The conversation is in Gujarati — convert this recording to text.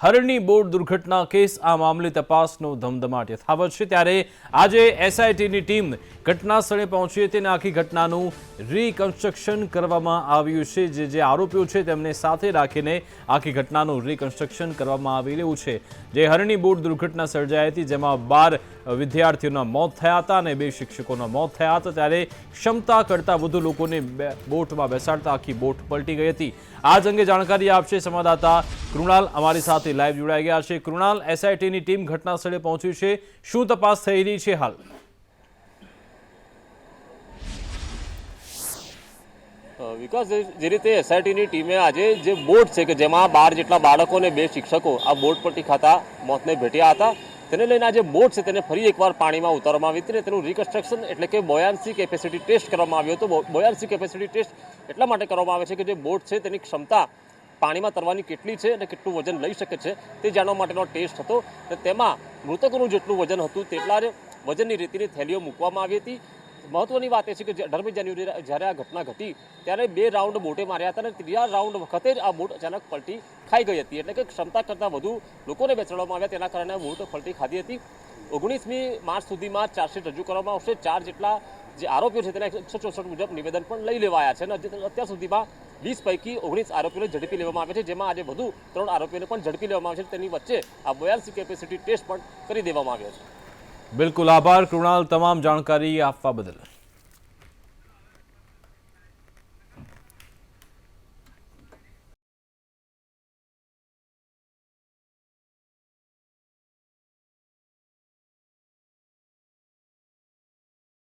હરણી બોટ દુર્ઘટના કેસ આ મામલે તપાસનો ધમધમાટ યથાવત છે. ત્યારે આજે એસઆઈટીની ટીમ ઘટના સ્થળે પહોંચી હતી અને આખી ઘટનાનું રીકન્સ્ટ્રક્શન કરવામાં આવ્યું છે. જે જે આરોપીઓ છે તેમને સાથે રાખીને આખી ઘટનાનું રીકન્સ્ટ્રક્શન કરવામાં આવી રહ્યું છે. જે હરણી બોટ દુર્ઘટના સર્જાઈ હતી, જેમાં બાર વિદ્યાર્થીઓના મોત થયા હતા અને બે શિક્ષકોના મોત થયા હતા. ત્યારે ક્ષમતા કરતાં વધુ લોકોને બોટમાં બેસાડતા આખી બોટ પલટી ગઈ હતી. આ જ અંગે જાણકારી આપશે સંવાદદાતા કૃણાલ અમારી સાથે લાઈવ જોડાઈ ગયા છે. કૃણાલ એસઆઈટીની ટીમ ઘટના સ્થળે પહોંચી છે. શું તપાસ થઈ રહી છે હાલ? વિકાસ, જે રીતે એસઆઈટીની ટીમે આજે જે બોટ છે કે જેમાં બાર જેટલા બાળકો અને બે શિક્ષકો આ બોટ પરથી ખાતા મોતને ભેટ્યા હતા, તેને લઈને આજે બોટ છે તેને ફરી એકવાર પાણીમાં ઉતારવામાં આવી હતી તેનું રિકન્સ્ટ્રક્શન એટલે કે બોયાન્સી કેપેસિટી ટેસ્ટ કરવામાં આવ્યો હતો. બોયાન્સી કેપેસિટી ટેસ્ટ એટલા માટે કરવામાં આવે છે કે જે બોટ છે તેની ક્ષમતા પાણીમાં તરવાની કેટલી છે અને કેટલું વજન લઈ શકે છે તે જાણવા માટેનો ટેસ્ટ હતો અને તેમાં મૃતકોનું જેટલું વજન હતું તેટલા જ વજનની રીતિની થેલીઓ મૂકવામાં આવી હતી. મહત્વની વાત એ છે કે અઢારમી જાન્યુઆરી જ્યારે આ ઘટના ઘટી ત્યારે બે રાઉન્ડ બોટે માર્યા હતા અને ત્રીજા રાઉન્ડ વખતે જ આ બોટ અચાનક પલટી ખાઈ ગઈ હતી એટલે કે ક્ષમતા કરતાં વધુ લોકોને બેસાડવામાં આવ્યા તેના કારણે આ બોટ પલટી ખાધી હતી. ઓગણીસમી માર્ચ સુધીમાં ચાર્જશીટ રજૂ કરવામાં આવશે. ચાર જેટલા જે આરોપીઓ છે તેના એકસો ચોસઠ મુજબ નિવેદન પણ લઈ લેવાયા છે અને અત્યાર સુધીમાં વીસ પૈકી ઓગણીસ આરોપીઓને ઝડપી લેવામાં આવે છે, જેમાં આજે વધુ ત્રણ આરોપીઓને પણ ઝડપી લેવામાં આવે છે તેની વચ્ચે આ બોયાસી કેપેસિટી ટેસ્ટ પણ કરી દેવામાં આવ્યો છે. બિલકુલ આભાર, કૃણાલ, તમામ જાણકારી આપવા બદલ.